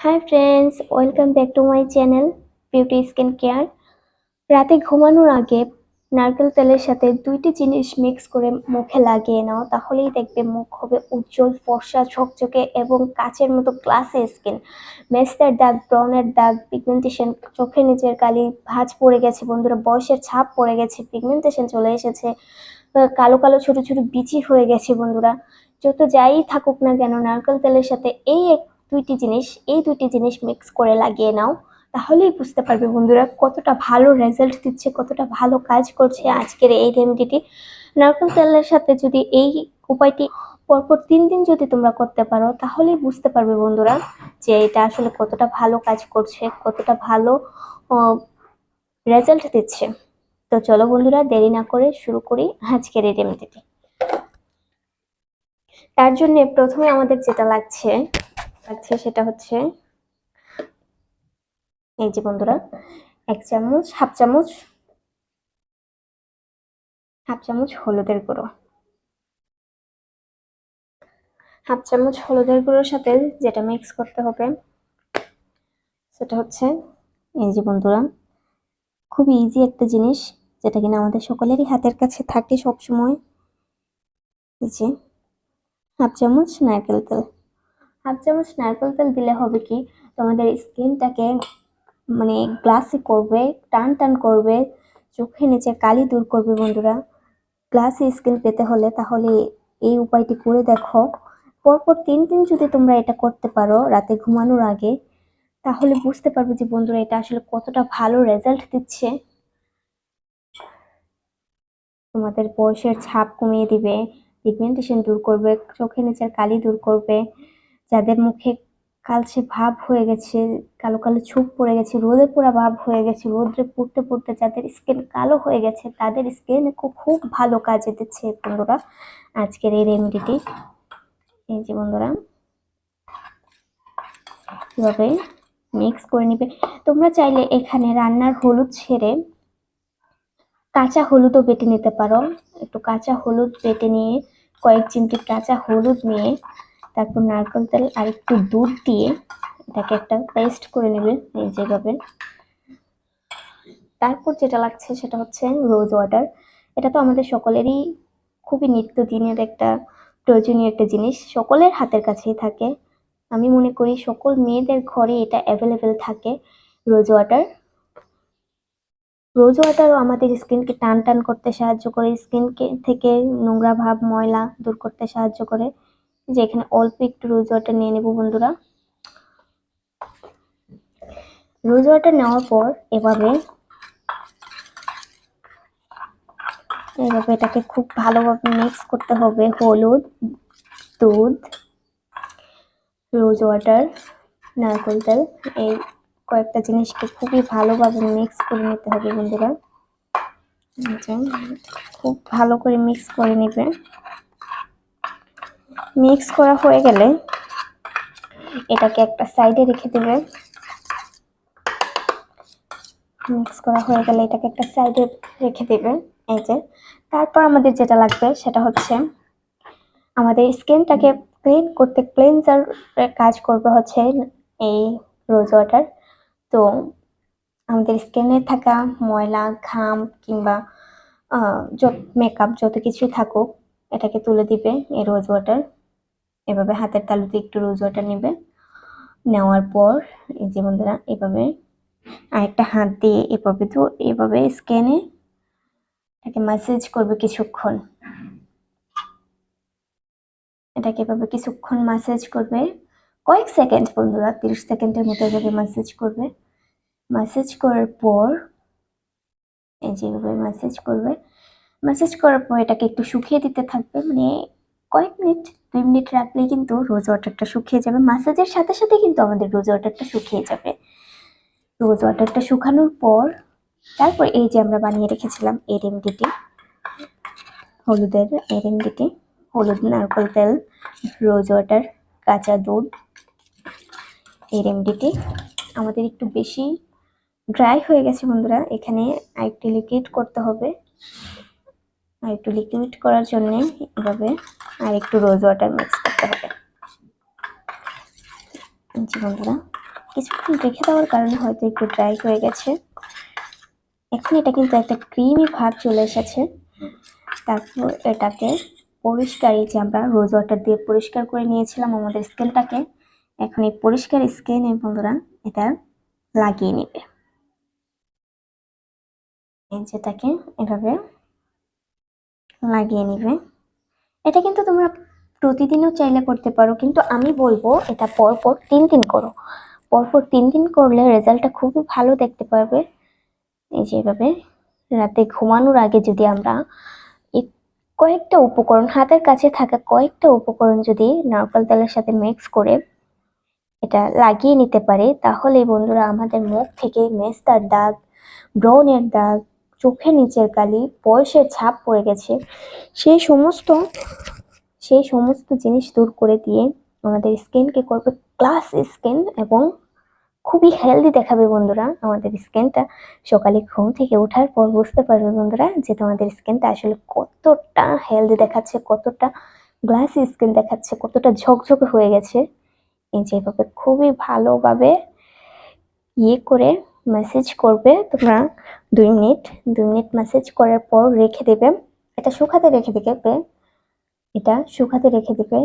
Hi friends welcome back to my channel beauty skin care রাতে ঘুমানোর আগে নারকেল তেলের সাথে দুইটি জিনিস মিক্স করে মুখে লাগিয়ে নাও, তাহলেই দেখবে মুখ হবে উজ্জ্বল, ফর্সা, ঝকঝকে এবং কাচের মতো গ্লাসে স্কিন মেস্তার দাগ ব্রনের দাগ পিগমেন্টেশন চোখের নিচের কালি ভাঁজ পড়ে গেছে বন্ধুরা, বয়সের ছাপ পড়ে গেছে পিগমেন্টেশন চলে এসেছে কালো কালো ছোট ছোট বিচি হয়ে গেছে বন্ধুরা। যত যাই থাকুক না কেন, নারকেল তেলের সাথে এই এক দুইটি জিনিস, এই দুইটি জিনিস মিক্স করে লাগিয়ে নাও। তাহলেই বুঝতে পারবে বন্ধুরা কতটা ভালো রেজাল্ট দিচ্ছে, কতটা ভালো কাজ করছে আজকের এই রেমেডিটি নারকেল তেলের সাথে যদি এই উপায়টি পরপর তিন দিন যদি তোমরা করতে পারো, তাহলেই বুঝতে পারবে বন্ধুরা যে এটা আসলে কতটা ভালো কাজ করছে, কতটা ভালো রেজাল্ট দিচ্ছে। তো চলো বন্ধুরা দেরি না করে শুরু করি আজকের এই রেমেডিটি তার জন্য প্রথমে আমাদের যেটা লাগছে লাগছে সেটা হচ্ছে, এই যে বন্ধুরা, এক চামচ, হাফ চামচ হাফ চামচ হলুদের গুঁড়ো। হাফ চামচ হলুদের গুঁড়োর সাথে যেটা মিক্স করতে হবে, সেটা হচ্ছে, এই যে বন্ধুরা, খুব ইজি একটা জিনিস, যেটা কিনা আমাদের সকলেরই হাতের কাছে থাকে সবসময়। এই যে, হাফ চামচ নারকেল তেল। হাফ চামচ নারকেল তেল দিলে হবে কি, তোমাদের স্কিনটাকে মানে গ্লাসি করবে, টান টান করবে, চোখের নিচে কালি দূর করবে বন্ধুরা। গ্লাসি স্কিন পেতে হলে তাহলে এই উপায়টি করে দেখো। পরপর তিন দিন যদি তোমরা এটা করতে পারো রাতে ঘুমানোর আগে, তাহলে বুঝতে পারবে যে বন্ধুরা এটা আসলে কতটা ভালো রেজাল্ট দিচ্ছে। তোমাদের বয়সের ছাপ কমিয়ে দিবে, পিগমেন্টেশন দূর করবে, চোখের নিচের কালি দূর করবে। যাদের মুখে কালচে ভাব হয়ে গেছে, কালো কালো ছোপ পড়ে গেছে, রোদে পোড়া ভাব হয়ে গেছে রোদ্রে পড়তে পড়তে যাদের স্কিন কালো হয়ে গেছে, তাদের স্কিন খুব ভালো কাজে দিচ্ছে বন্ধুরা আজকের এই রেমেডিটি এই যে বন্ধুরা, এভাবে মিক্স করে নিবে। তোমরা চাইলে এখানে রান্নার হলুদ ছেড়ে কাঁচা হলুদও বেটে নিতে পারো। একটু কাঁচা হলুদ বেটে নিয়ে, কয়েক চিমটি কাঁচা হলুদ নিয়ে তারপর নারকেল তেল আর একটু দুধ দিয়ে এটাকে একটা পেস্ট করে নেবে এই যেভাবে তারপর যেটা লাগছে সেটা হচ্ছে রোজ ওয়াটার এটা তো আমাদের সকলেরই খুবই নিত্যদিনের একটা প্রয়োজনীয় একটা জিনিস, সকলের হাতের কাছেই থাকে। আমি মনে করি সকল মেয়েদের ঘরে এটা অ্যাভেলেবেল থাকে রোজ ওয়াটার রোজ ওয়াটারও আমাদের স্কিনকে টান টান করতে সাহায্য করে, স্কিনকে থেকে নোংরা ভাব, ময়লা দূর করতে সাহায্য করে। যে এখানে অল্প একটু রোজ ওয়াটার নিয়ে নেব বন্ধুরা। রোজ ওয়াটার নেওয়ার পর এভাবে এভাবে এটাকে খুব ভালোভাবে মিক্স করতে হবে হলুদ, দুধ রোজ ওয়াটার নারকেল তেল। এই কয়েকটা জিনিসকে খুবই ভালোভাবে মিক্স করে নিতে হবে বন্ধুরা। খুব ভালো করে মিক্স করে নেবে। মিক্স করা হয়ে গেলে এটাকে একটা সাইডে রেখে দেবে। মিক্স করা হয়ে গেলে এটাকে একটা সাইডে রেখে দেবে এই যে। তারপর আমাদের যেটা লাগবে সেটা হচ্ছে আমাদের স্কিনটাকে ক্লিন করতে ক্লিনজার কাজ করবে হচ্ছে এই রোজ ওয়াটার। তো আমাদের স্কিনে থাকা ময়লা, ঘাম কিংবা মেকআপ যত কিছুই থাকুক এটাকে তুলে দিবে এই রোজ ওয়াটার এভাবে হাতের তালুতে একটু রোজ ওয়াটার নেবে। নেওয়ার পর, এই যে বন্ধুরা, এভাবে আরেকটা হাত দিয়ে এভাবে তো, এভাবে স্ক্যানে এটাকে ম্যাসেজ করবে কিছুক্ষণ। এটাকে এভাবে কিছুক্ষণ ম্যাসেজ করবে। কয়েক সেকেন্ড বন্ধুরা, তিরিশ সেকেন্ডের মতো এভাবে ম্যাসেজ করবে। ম্যাসেজ করার পর, এই যেভাবে ম্যাসেজ করবে। ম্যাসেজ করার পর এটাকে একটু শুকিয়ে দিতে থাকবে। মানে কয়েক মিনিট, দুই মিনিট রাখলেই কিন্তু রোজ ওয়াটারটা শুকিয়ে যাবে। ম্যাসেজের সাথে সাথে কিন্তু আমাদের রোজ ওয়াটারটা শুকিয়ে যাবে। রোজ ওয়াটারটা শুকানোর পর, তারপর এই যে আমরা বানিয়ে রেখেছিলাম এই রেমডিটি হলুদের এই রেমডিটি হলুদ, নারকেল তেল রোজ ওয়াটার কাঁচা দুধ এই রেমডিটি আমাদের একটু বেশি ড্রাই হয়ে গেছে বন্ধুরা, এখানে আরেকটু লিকুইড করতে হবে। আর একটু লিকুইড করার জন্য এভাবে আর একটু রোজ ওয়াটার মিক্স করতে হবে। বন্ধুরা, কিছুক্ষণ রেখে দেওয়ার কারণে হয়তো একটু ড্রাই হয়ে গেছে। এখন এটা কিন্তু একটা ক্রিমি ভাব চলে এসেছে। তারপর এটাকে পরিষ্কার, এই যে আমরা রোজ ওয়াটার দিয়ে পরিষ্কার করে নিয়েছিলাম আমাদের স্কিনটাকে, এখন এই পরিষ্কার স্কিনে বন্ধুরা এটা লাগিয়ে নেবে। যেটাকে এভাবে লাগিয়ে নিবে। এটা কিন্তু তোমরা প্রতিদিনও চাইলে করতে পারো, কিন্তু আমি বলব এটা পরপর তিন দিন করো। পরপর তিন দিন করলে রেজাল্টটা খুবই ভালো দেখতে পারবে। এই যেভাবে রাতে ঘুমানোর আগে যদি আমরা কয়েকটা উপকরণ, হাতের কাছে থাকা কয়েকটা উপকরণ যদি নারকেল তেলের সাথে মিক্স করে এটা লাগিয়ে নিতে পারে তাহলে বন্ধুরা আমাদের মুখ থেকে মেস্তার দাগ ব্রনের দাগ চোখের নিচের কালি বয়সের ছাপ পড়ে গেছে। সেই সমস্ত সেই সমস্ত জিনিস দূর করে দিয়ে আমাদের স্কিনকে করবে ক্লাস স্কিন এবং খুবই হেলদি দেখাবে বন্ধুরা আমাদের স্কিনটা। সকালে ঘুম থেকে ওঠার পর বুঝতে পারবে বন্ধুরা যে তোমাদের স্কিনটা আসলে কতটা হেলদি দেখাচ্ছে, কতটা গ্লাসি স্কিন দেখাচ্ছে, কতটা ঝকঝকে হয়ে গেছে। এই যে এভাবে খুবই ভালোভাবে ইয়ে করে মেসেজ করবে তোমরা দুই মিনিট দুই মিনিট মেসেজ করার পর রেখে দেবে। এটা শুকাতে রেখে দেবে এটা শুকাতে রেখে দেবে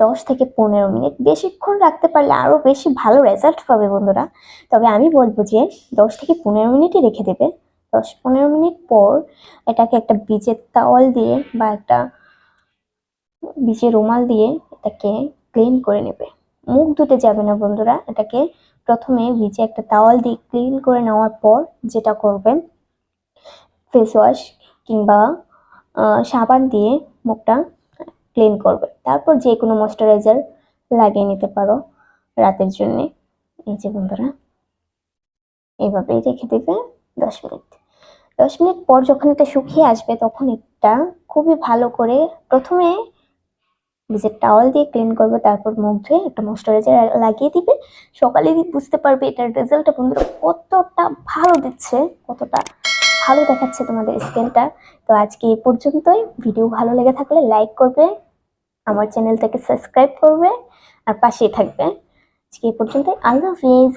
দশ থেকে পনেরো মিনিট। বেশিক্ষণ রাখতে পারলে আরও বেশি ভালো রেজাল্ট পাবে বন্ধুরা। তবে আমি বলব যে দশ থেকে পনেরো মিনিটই রেখে দেবে। দশ পনেরো মিনিট পর এটাকে একটা বীজের তাওয়াল দিয়ে বা একটা বীজের রুমাল দিয়ে এটাকে ক্লিন করে নেবে। মুখ ধুতে যাবে না বন্ধুরা, এটাকে প্রথমে ভিজে একটা তাওয়াল দিয়ে ক্লিন করে নেওয়ার পর যেটা করবেন ফেস ওয়াশ কিংবা সাবান দিয়ে মুখটা ক্লিন করবে তারপর যে কোনো ময়শ্চারাইজার লাগিয়ে নিতে পারো রাতের জন্য। এই যে বন্ধুরা এইভাবেই রেখে দেবে দশ মিনিট। দশ মিনিট পর যখন এটা শুকিয়ে আসবে তখন এটা খুবই ভালো করে প্রথমে নিজের টাওয়াল দিয়ে ক্লিন করবে, তারপর মুখ ধুয়ে একটা ময়শ্চারাইজার লাগিয়ে দিবে। সকালে বুঝতে পারবে এটার রেজাল্টটা বন্ধুরা, কতটা ভালো দিচ্ছে, কতটা ভালো দেখাচ্ছে তোমাদের স্কিনটা তো আজকে এই পর্যন্তই। ভিডিও ভালো লেগে থাকলে লাইক করবে, আমার চ্যানেলটাকে সাবস্ক্রাইব করবে, আর পাশেই থাকবে। আজকে এই পর্যন্তই। আল্লাহ হাফিজ।